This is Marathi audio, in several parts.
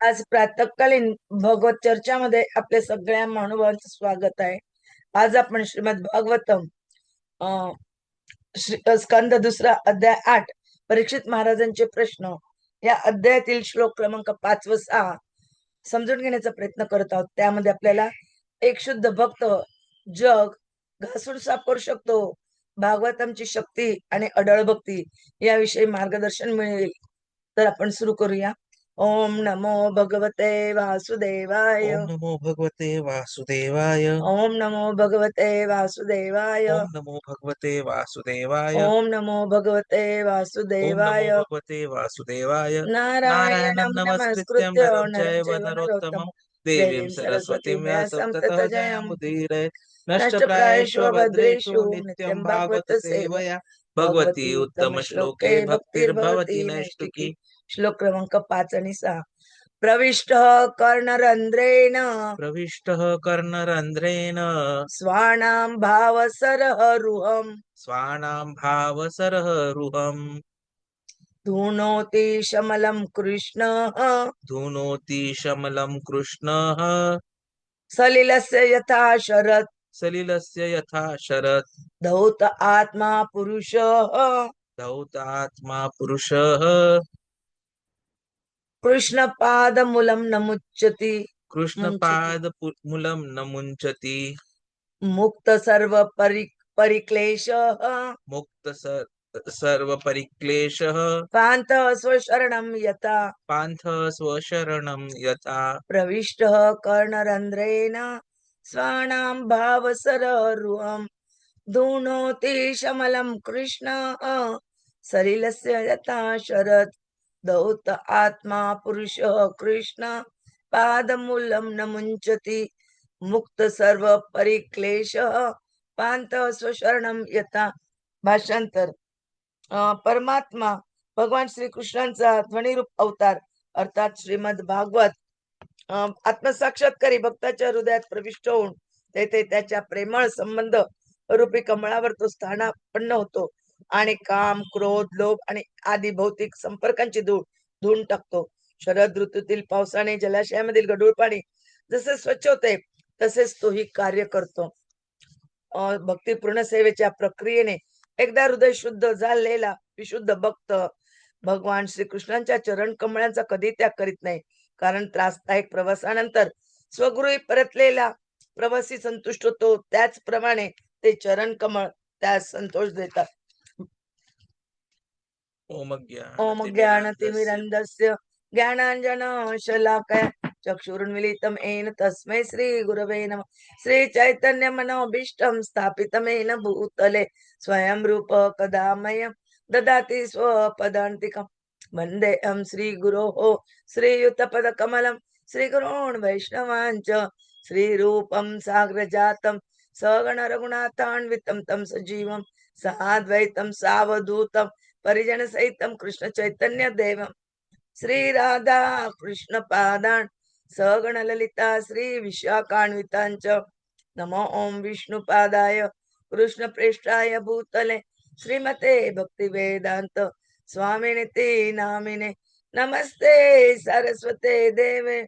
आज प्रातःकालीन भगवत चर्चामध्ये आपल्या सगळ्या महानुभावांचं स्वागत आहे. आज आपण श्रीमद भागवतम अं, स्कंद दुसरा अध्याय आठ परीक्षित महाराजांचे प्रश्न या अध्यायातील श्लोक क्रमांक पाच व सहा समजून घेण्याचा प्रयत्न करत आहोत. त्यामध्ये आपल्याला एक शुद्ध भक्त जग घासून साफ करू शकतो. भागवतमची शक्ती आणि अडळ भक्ती याविषयी मार्गदर्शन मिळेल. तर आपण सुरू करूया. ओम नमो भगवते वासुदेवाय। ओम नमो भगवते वासुदेवाय। ओम नमो भगवते वासुदेवाय। ओम नमो भगवते वासुदेवाय। ओम नमो भगवते ओम वासुदेवाय नमो भगवते वासुदेवाय। नारायणं नमस्कृत्यं नरोत्तमं देवीं सरस्वतीं व्यासं ततः जयमुदीरये नष्टप्रायेषु नष्टप्रायेषु भद्रेषु भद्रेषु नित्यं भागवत सेवया भगवती उत्तमश्लोके भक्तिर्भवति नैष्टिकी श्लोक क्रमांक पाच आणि सहा. प्रविष्ट कर्णरंध्रेण. प्रविष्टः कर्णरन्ध्रेण स्वाणां भावसरः रुहम्. स्वानां भावसरः रुहम्. धुनोति शमलं कृष्णः. धुनोति शमलं कृष्णः. सलिलस्य यथा शरत्. सलिलस्य यथा शरत्. धौत आत्मा पुरुषः. धौतात्मा पुरुषः. कृष्णपादमूलं न मुच्यति कृष्णपादमूलं न मुञ्चति मुक्त सर्व परि परिक्लेशः मुक्त सर्वपरिक्लेशः पान्तः स्वशरणं यथा। पान्थः स्वशरणं यथा। प्रविष्टः कर्णरन्ध्रेण। स्वाणां भावसररुहम् धुनोति शमलं कृष्णः। सलिलस्य यथा शरत्। दौत आत्मा पुरुष कृष्ण पादमूलं न मुञ्चति मुक्त सर्व परिक्लेशः। पान्तः स्वशरणं यथा भाषांतर अं, परमात्मा भगवान श्री कृष्णांचा ध्वनिरूप अवतार अर्थात श्रीमद भागवत अं, आत्मसाक्षात्कारी भक्ताच्या हृदयात प्रविष्ट होऊन तेथे त्याच्या प्रेमळ संबंध रूपी कमळावर तो स्थानापन्न होतो. आणि काम क्रोध लोभ आणि आदी भौतिक संपर्कांची धूळ धुवून टाकतो. शरद ऋतूतील पावसाने जलाशयामधील गढूळ पाणी जसे स्वच्छ होते तसेच तोही कार्य करतो. भक्तीपूर्ण भक्तिपूर्ण सेवेच्या प्रक्रियेने एकदा हृदय शुद्ध झालेला विशुद्ध भक्त भगवान श्रीकृष्णांच्या चरण कमळांचा कधी त्याग करीत नाही. कारण त्रासदायक प्रवासानंतर स्वगृही परतलेला प्रवासी संतुष्ट होतो. त्याचप्रमाणे ते चरण कमळ त्यास संतोष देतात. ओम ओम ज्ञानतिमिरन्दस्य ज्ञानाञ्जन शलाकय चक्षुरुन्मिलितं येन तस्मै श्री गुरवे नमः। श्री चैतन्य मनोभीष्टं स्थापितमेन भूतले स्वयं रूप कदा मह्यं ददाति स्वपदान्तिकं। वन्देऽहं श्रीगुरोः श्रीयुतपदकमलं श्रीगुरोन् वैष्णवाञ्च श्रीरूपं साग्रजातं सगण रघुनाथान्वितं तं सजीवं साद्वैतं सावधूतं परिजन सहितं कृष्ण चैतन्य देवं। श्री राधा कृष्ण पादान् सगण ललिता श्री विशाखान्वितांच नमो ओम विष्णुपादाय कृष्ण प्रेष्ठाय भूतले। श्रीमते भक्ती वेदांत स्वामिने ते नामिने। नमस्ते सरस्वते देवे।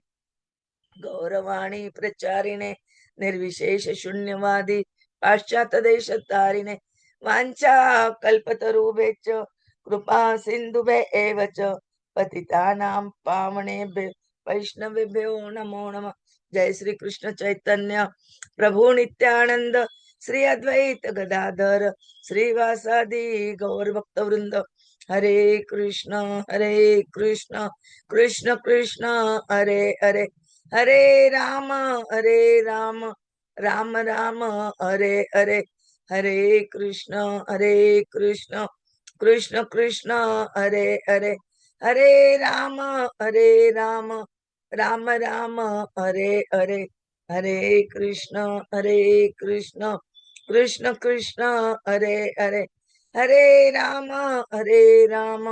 गौरवाणी प्रचारिणे निर्विशेष शून्यवादी पाश्चात्य देश तारिणे वाञ्छा कल्पतरुभेच कृपा सिंधुभे एव च पतितानां पावनेभ्यो वैष्णवेभ्यो नमो नमः। जय श्री कृष्ण चैतन्य। प्रभु नित्यानंद श्री अद्वैत गदाधर। श्रीवासादि गौर भक्त वृंद हरे कृष्ण हरे कृष्ण। कृष्ण कृष्ण हरे हरे। हरे राम हरे राम। राम राम हरे हरे। हरे कृष्ण हरे कृष्ण। कृष्ण कृष्ण हरे हरे हरे राम हरे राम राम राम हरे हरे हरे कृष्ण हरे कृष्ण कृष्ण कृष्ण हरे हरे हरे राम हरे राम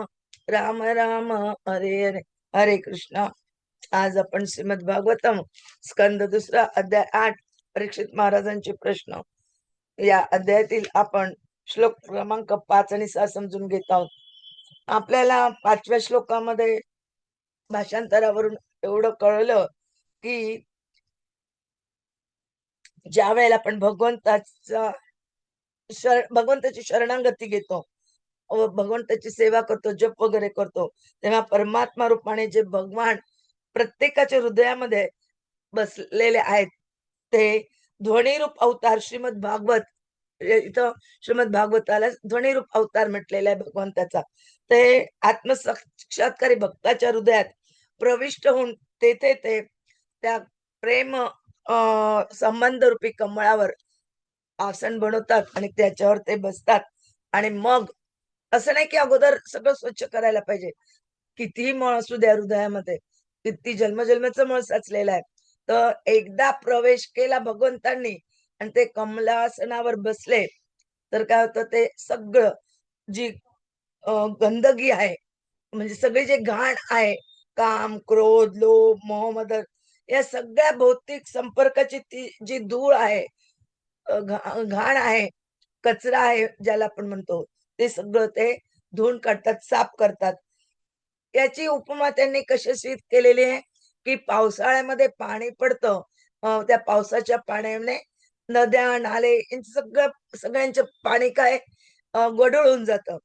राम राम हरे हरे हरे कृष्ण. आज आपण श्रीमद भागवतम स्कंद दुसरा अध्याय आठ परीक्षित महाराजांचे प्रश्न. या अध्यायातील आपण श्लोक क्रमांक पाच आणि सहा समजून घेत आहोत. आपल्याला पाचव्या श्लोकामध्ये भाषांतरावरून एवढं कळलं की ज्या वेळेला आपण भगवंताचा शर भगवंताची शरणागती घेतो व भगवंताची सेवा करतो जप वगैरे करतो तेव्हा परमात्मा रूपाने जे भगवान प्रत्येकाच्या हृदयामध्ये बसलेले आहेत ते ध्वनिरूप अवतार श्रीमद भागवत म्हणजे इथं श्रीमद भागवताला ध्वनिरूप अवतार म्हटलेला आहे भगवंताचा ते आत्मसाक्षात्कारी भक्ताच्या हृदयात प्रविष्ट होऊन तेथे ते त्या प्रेम अं, संबंध रूपी कमळावर आसन बनवतात आणि त्याच्यावर ते बसतात. आणि मग असं नाही की अगोदर सगळं स्वच्छ करायला पाहिजे. कितीही मळ असू द्या हृदयामध्ये किती जन्मजन्माचं मळ साचलेला आहे. तर एकदा प्रवेश केला भगवंतांनी आणि ते कमलासनावर बसले तर काय होतं ते सगळं जी गंदगी आहे म्हणजे सगळे जे घाण आहे काम क्रोध लोभ मोहमद या सगळ्या भौतिक संपर्काची ती जी धूळ आहे घाण आहे कचरा आहे ज्याला आपण म्हणतो ते सगळं ते धुवून काढतात साफ करतात. याची उपमा त्यांनी कशी केलेली आहे की पावसाळ्यामध्ये पाणी पडतं त्या पावसाच्या पाण्याने नद्या नाले यांचं सगळं सगळ्यांचे पाणी काय अ, जात होऊन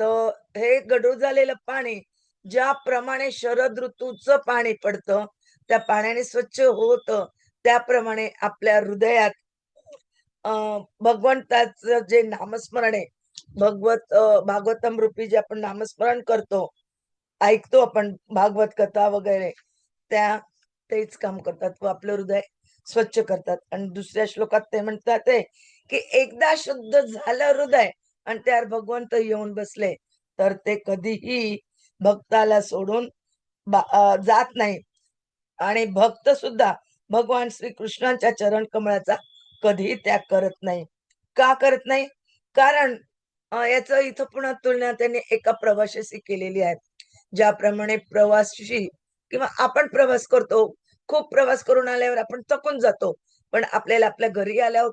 तर हे गडूळ झालेलं पाणी ज्याप्रमाणे शरद ऋतूचं पाणी पडतं त्या पाण्याने स्वच्छ होत त्याप्रमाणे आपल्या हृदयात भगवंताचं जे नामस्मरण आहे भगवत भागवतम रूपी जे आपण नामस्मरण करतो ऐकतो आपण भागवत कथा वगैरे त्या तेच काम करतात. व आपलं हृदय स्वच्छ करतात. आणि दुसऱ्या श्लोकात ते म्हणतात ते की एकदा शुद्ध झालं हृदय आणि त्यावर भगवंत येऊन बसले तर ते कधीही भक्ताला सोडून जात नाही. आणि भक्त सुद्धा भगवान श्री कृष्णांच्या चरण कमळाचा कधीही त्याग करत नाही. का करत नाही? कारण याच याचं इथं पुन्हा तुलना त्यांनी एका प्रवाशाशी केलेली आहे. ज्याप्रमाणे प्रवासी किंवा आपण प्रवास करतो खूप प्रवास करून आल्यावर आपण थकून जातो. पण आपल्याला आपल्या घरी आल्यावर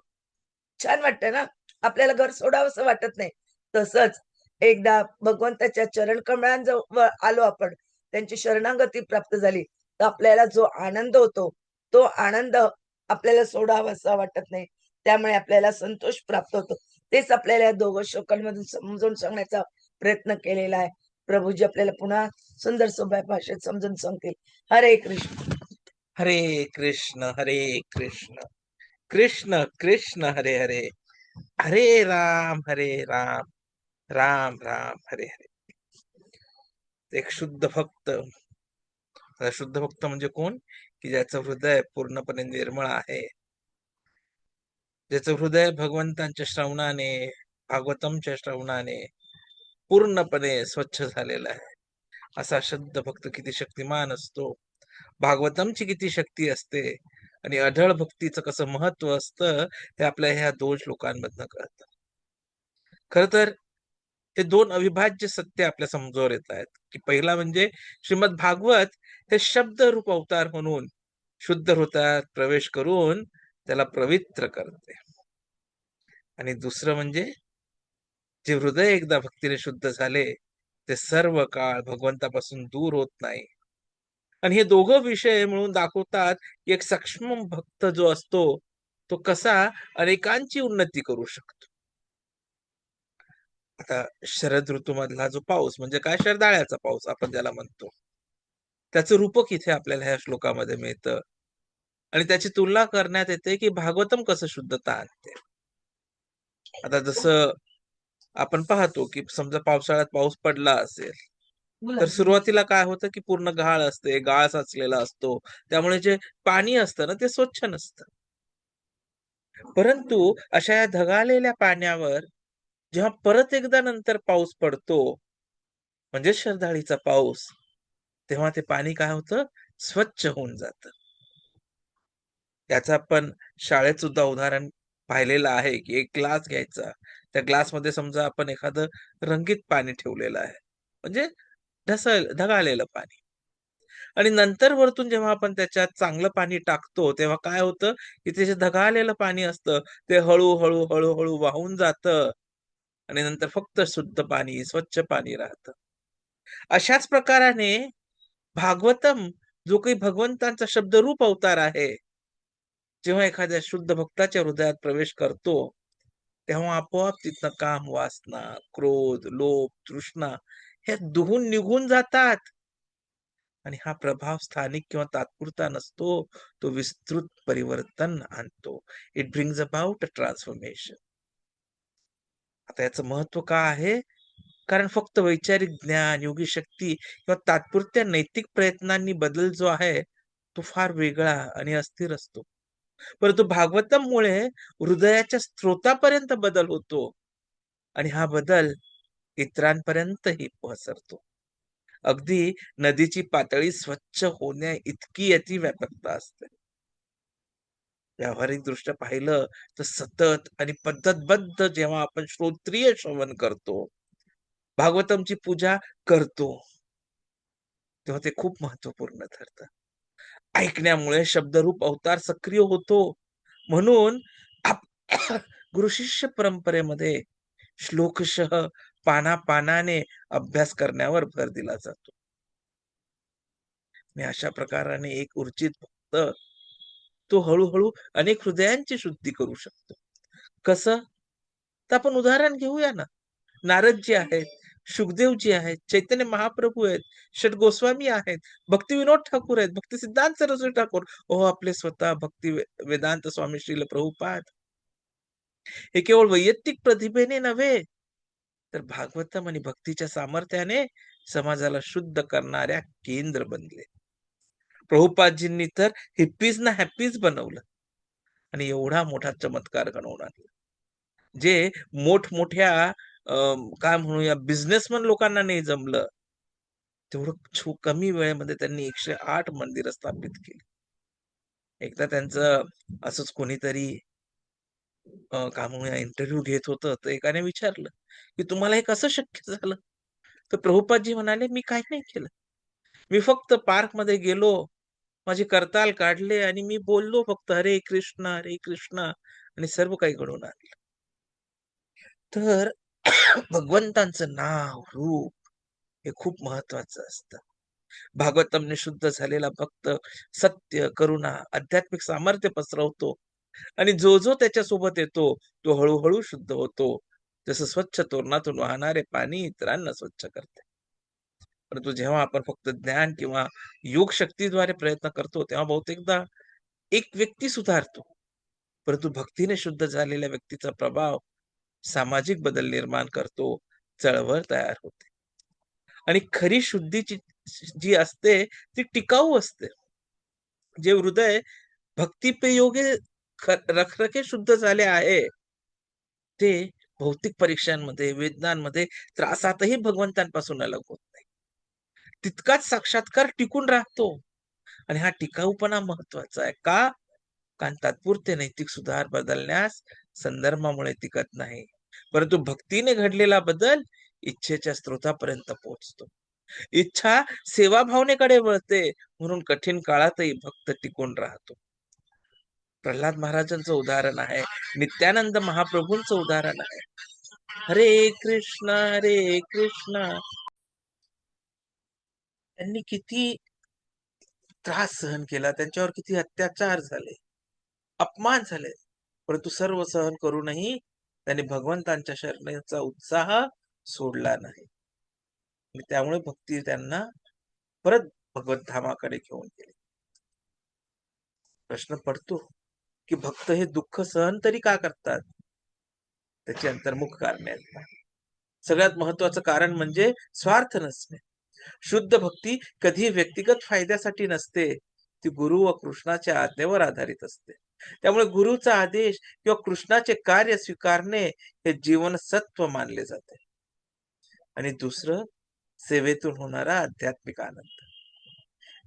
छान वाटतं ना. आपल्याला घर सोडावंसं वाटत नाही. तसंच एकदा भगवंताच्या चरण कमळांजवळ आलो आपण. त्यांची शरणागती प्राप्त झाली. तर आपल्याला जो आनंद होतो तो आनंद आपल्याला सोडावासा वाटत नाही. त्यामुळे आपल्याला संतोष प्राप्त होतो. तेच आपल्याला या दोघं श्लोकांमधून समजून सांगण्याचा प्रयत्न केलेला आहे. प्रभूजी आपल्याला पुन्हा सुंदर सोप्या भाषेत समजून सांगतील. हरे कृष्ण. हरे कृष्ण हरे कृष्ण कृष्ण कृष्ण हरे हरे हरे राम हरे राम राम राम हरे हरे. एक शुद्ध भक्त शुद्ध भक्त म्हणजे कोण? की ज्याचं हृदय पूर्णपणे निर्मळ आहे. ज्याचं हृदय भगवंतांच्या श्रवणाने भागवतमच्या श्रवणाने पूर्णपणे स्वच्छ झालेलं आहे. असा शुद्ध भक्त किती शक्तिमान असतो. भागवतमची किती शक्ती असते आणि अढळ भक्तीचं कसं महत्त्व असतं हे आपल्या ह्या दोन श्लोकांमधनं कळत. खर तर हे दोन अविभाज्य सत्य आपल्या समजवर येत आहेत की पहिला म्हणजे श्रीमद भागवत हे शब्द रूप अवतार म्हणून शुद्ध हृदयात प्रवेश करून त्याला पवित्र करते. आणि दुसरं म्हणजे जे हृदय एकदा भक्तीने शुद्ध झाले ते सर्व काळ भगवंतापासून दूर होत नाही. आणि हे दोघं विषय मिळून दाखवतात की एक सक्षम भक्त जो असतो तो कसा अनेकांची उन्नती करू शकतो. आता शरद ऋतूमधला जो पाऊस म्हणजे काय? शरदाळ्याचा पाऊस आपण ज्याला म्हणतो. त्याचं रूपक इथे आपल्याला ह्या श्लोकामध्ये मिळतं. आणि त्याची तुलना करण्यात येते की भागवतम कसं शुद्धता आणते आता जसं आपण पाहतो की समजा पावसाळ्यात पाऊस पडला असेल तर सुरुवातीला काय होतं की पूर्ण गाळ असते गाळ साचलेला असतो. त्यामुळे जे पाणी असतं ना ते स्वच्छ नसतं. परंतु अशा या ढगाळलेल्या पाण्यावर जेव्हा परत एकदा नंतर पाऊस पडतो म्हणजे शरधाळीचा पाऊस तेव्हा ते पाणी काय होतं? स्वच्छ होऊन जात. याचं आपण शाळेत सुद्धा उदाहरण पाहिलेलं आहे की एक ग्लास घ्यायचा. त्या ग्लासमध्ये समजा आपण एखादं रंगीत पाणी ठेवलेलं आहे. म्हणजे ढसल ढगाळलेलं पाणी. आणि नंतर वरतून जेव्हा आपण त्याच्यात चांगलं पाणी टाकतो तेव्हा काय होतं? की ते जे ढगाळलेलं पाणी असतं ते हळूहळू हळूहळू वाहून जातं. आणि नंतर फक्त शुद्ध पाणी स्वच्छ पाणी राहतं. अशाच प्रकाराने भागवतम जो काही भगवंतांचा शब्द रूप अवतार आहे जेव्हा एखाद्या शुद्ध भक्ताच्या हृदयात प्रवेश करतो तेव्हा आपोआप तिथनं काम वासना क्रोध लोभ तृष्णा हे दुहून निघून जातात. आणि हा प्रभाव स्थानिक किंवा तात्पुरता नसतो तो विस्तृत परिवर्तन आणतो. It brings about a transformation आता याचं महत्त्व का आहे? कारण फक्त वैचारिक ज्ञान योगी शक्ती किंवा तात्पुरत्या नैतिक प्रयत्नांनी बदल जो आहे तो फार वेगळा आणि अस्थिर असतो. परंतु भागवतममुळे हृदयाच्या स्त्रोतापर्यंत बदल होतो. आणि हा बदल इतरांपर्यंतही पसरतो. अगदी नदीची पातळी स्वच्छ होण्या इतकी याची व्यापकता असते. व्यावहारिक दृष्ट्या पाहिलं तर सतत आणि पद्धतबद्ध जेव्हा आपण श्रोत्रिय श्रवण करतो भागवतमची पूजा करतो तेव्हा ते खूप महत्त्वपूर्ण ठरतं. ऐकण्यामुळे शब्दरूप अवतार सक्रिय होतो. म्हणून गुरुशिष्य परंपरेमध्ये श्लोकशः पाना पानाने अभ्यास करण्यावर भर दिला जातो. मी अशा प्रकाराने एक उर्जित भक्त तो हळूहळू अनेक हृदयांची शुद्धी करू शकतो. कसं? तर आपण उदाहरण घेऊया ना. नारदजी आहेत सुखदेवजी आहेत चैतन्य महाप्रभू आहेत षट गोस्वामी आहेत भक्ती विनोद ठाकूर आहेत भक्ती सिद्धांत सरस्वती ठाकूर. ओ आपले स्वतः भक्ती वे- वेदांत स्वामी श्रील प्रभुपाद. हे केवळ वैयक्तिक प्रतिभेने नव्हे तर भागवतम आणि भक्तीच्या सामर्थ्याने समाजाला शुद्ध करणाऱ्या केंद्र बनले. प्रभुपादजींनी तर हिप्पीज ना हॅप्पीज बनवलं. आणि एवढा मोठा चमत्कार घडवून आणला. जे मोठमोठ्या अं, काय म्हणूया बिझनेसमन लोकांना नाही जमलं तेवढं कमी वेळेमध्ये त्यांनी एकशे आठ मंदिर स्थापित केली. एकदा त्यांचं असंच कोणीतरी अं, काय इंटरव्ह्यू घेत होतं तर एकाने विचारलं की तुम्हाला हे कसं शक्य झालं? तर प्रभुपादजी म्हणाले मी काही नाही केलं. मी फक्त पार्कमध्ये गेलो माझे करताल काढले आणि मी बोललो फक्त हरे कृष्ण हरे कृष्ण आणि सर्व काही घडवून आणलं. तर भगवंतांचं नाव रूप हे खूप महत्वाचं असतं. भागवतमने शुद्ध झालेला भक्त सत्य करुणा आध्यात्मिक सामर्थ्य पसरवतो. आणि जो जो त्याच्यासोबत येतो तो हळूहळू शुद्ध होतो. जसं स्वच्छ तोरणातून वाहणारे पाणी इतरांना स्वच्छ करते. परंतु जेव्हा आपण फक्त ज्ञान किंवा योग शक्तीद्वारे प्रयत्न करतो तेव्हा बहुतेकदा एक व्यक्ती सुधारतो. परंतु भक्तीने शुद्ध झालेल्या व्यक्तीचा प्रभाव सामाजिक बदल निर्माण करतो चळवळ तयार होते. आणि खरी शुद्धीची जी असते ती टिकाऊ असते. जे हृदय भक्तिप्रयोगे योगे रखरखे शुद्ध झाले आहे. ते भौतिक परीक्षांमध्ये वेदनांमध्ये त्रासातही भगवंतांपासून अलग होत नाही. तितकाच साक्षात्कार टिकून राहतो. आणि हा टिकाऊपणा महत्त्वाचा आहे. का? कारण तात्पुरते नैतिक सुधार बदलण्यास संदर्भामुळे टिकत नाही. परंतु भक्तीने घडलेला बदल इच्छेच्या स्त्रोतापर्यंत पोहोचतो. इच्छा सेवाभावनेकडे वळते. म्हणून कठीण काळातही भक्त टिकून राहतो. प्रल्हाद महाराजांचं उदाहरण आहे नित्यानंद महाप्रभूंचं उदाहरण आहे. हरे कृष्ण हरे कृष्ण. त्यांनी किती त्रास सहन केला त्यांच्यावर किती अत्याचार झाले अपमान झाले परंतु सर्व सहन करूनही त्यांनी भगवंतांच्या शरणेचा उत्साह सोडला नाही. आणि त्यामुळे भक्ती त्यांना परत भगवत धामाकडे घेऊन गेली. प्रश्न पडतो. की भक्त हे दुःख सहन तरी का करतात? त्याची अंतर्मुख कारणे आहेत. सगळ्यात महत्वाचं कारण म्हणजे स्वार्थ नसणे. शुद्ध भक्ती कधी व्यक्तिगत फायद्यासाठी नसते. ती गुरु व कृष्णाच्या आज्ञेवर आधारित असते. त्यामुळे गुरुचा आदेश किंवा कृष्णाचे कार्य स्वीकारणे हे जीवन सत्व मानले जाते. आणि दुसरं सेवेतून होणारा आध्यात्मिक आनंद.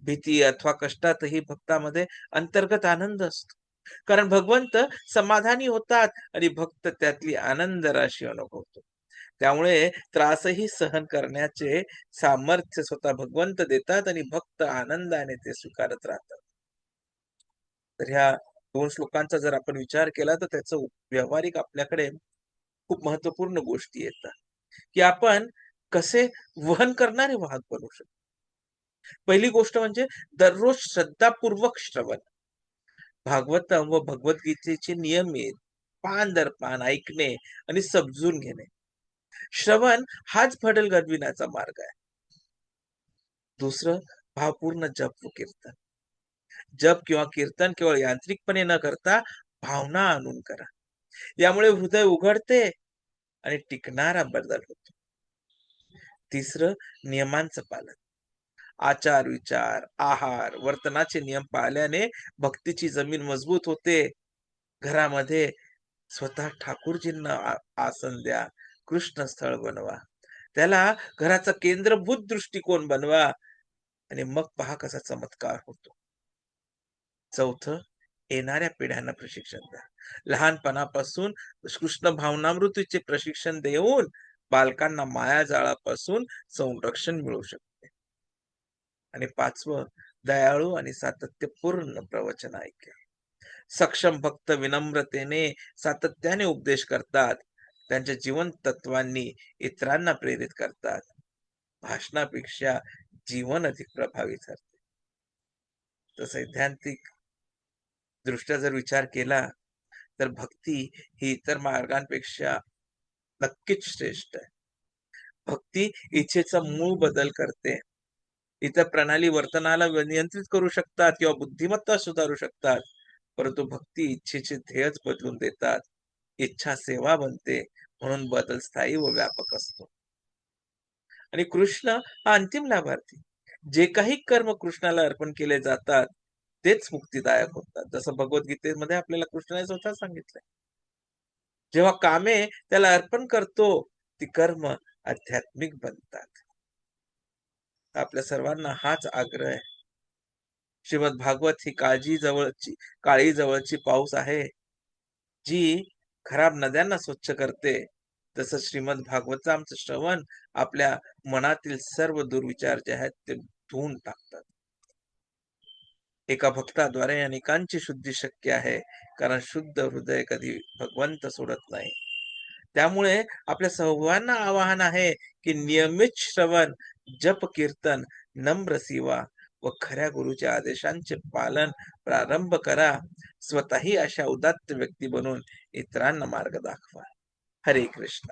भीती अथवा कष्टातही भक्तामध्ये अंतर्गत आनंद असतो. कारण भगवंत समाधानी होतात आणि भक्त त्यातली आनंद राशी अनुभवतो. त्यामुळे त्रासही सहन करण्याचे सामर्थ्य स्वतः भगवंत देतात आणि भक्त आनंदाने ते स्वीकारत राहतात. तर ह्या दोन श्लोकांचा जर आपण विचार केला तर त्याचं व्यावहारिक आपल्याकडे खूप महत्त्वपूर्ण गोष्टी येतात. की आपण कसे वहन करणारे वाहक बनू शकतो. पहिली गोष्ट म्हणजे दररोज श्रद्धापूर्वक श्रवण. भागवतम व भगवद्गीतेचे नियमित पान दर पान ऐकणे आणि समजून घेणे. श्रवण हाच फडल गदविण्याचा मार्ग आहे. दुसरं भावपूर्ण जप व कीर्तन. जप किंवा कीर्तन केवळ यांत्रिकपणे न करता भावना आणून करा. यामुळे हृदय उघडते आणि टिकणारा बदल होतो. तिसरं नियमांचं पालन. आचार विचार आहार वर्तनाचे नियम पाळल्याने भक्तीची जमीन मजबूत होते. घरामध्ये स्वतः ठाकूरजींना आसन द्या कृष्ण स्थळ बनवा. त्याला घराचा केंद्रभूत दृष्टिकोन बनवा आणि मग पहा कसा चमत्कार होतो. चौथं येणाऱ्या पिढ्यांना प्रशिक्षण द्या. लहानपणापासून कृष्ण भावनामृतीचे प्रशिक्षण देऊन बालकांना मायाजाळापासून संरक्षण मिळू शकते. आणि पाचवं दयाळू आणि सातत्यपूर्ण प्रवचन ऐक्य सक्षम भक्त विनम्रतेने सातत्याने उपदेश करतात. त्यांच्या जीवन तत्वांनी इतरांना प्रेरित करतात. भाषणापेक्षा जीवन अधिक प्रभावी ठरते. तर सैद्धांतिक दृष्ट्या जर विचार केला तर भक्ती ही इतर मार्गांपेक्षा नक्कीच श्रेष्ठ आहे. भक्ती इच्छेचा मूळ बदल करते. इतर प्रणाली वर्तनाला नियंत्रित करू शकतात किंवा बुद्धिमत्ता सुधारू शकतात. परंतु भक्ती इच्छेचे ध्येयच बदलून देतात. इच्छा सेवा बनते म्हणून बदल स्थायी व व्यापक असतो. आणि कृष्ण हा अंतिम लाभार्थी. जे काही कर्म कृष्णाला अर्पण केले जातात तेच मुक्तिदायक होतात. जसं भगवद्गीतेमध्ये आपल्याला कृष्णाने स्वतः सांगितलंय. जेव्हा कामे त्याला अर्पण करतो ती कर्म आध्यात्मिक बनतात. आपल्या सर्वांना हाच आग्रह आहे. श्रीमद भागवत ही काळजी जवळची काळी जवळची पाऊस आहे जी खराब नद्यांना स्वच्छ करते. तसं श्रीमद भागवतचं आमचं श्रवण आपल्या मनातील सर्व दुर्विचार जे आहेत ते धुवून टाकतात. एका भक्ताद्वारे अनेकांची शुद्धी शक्य आहे कारण शुद्ध हृदय कधी भगवंत सोडत नाही. त्यामुळे आपल्या सर्वांना आवाहन आहे की नियमित श्रवण जप कीर्तन नम्र सेवा व खऱ्या गुरुच्या आदेशांचे पालन प्रारंभ करा. स्वतःही अशा उदात्त व्यक्ती बनून इतरांना मार्ग दाखवा. हरे कृष्ण.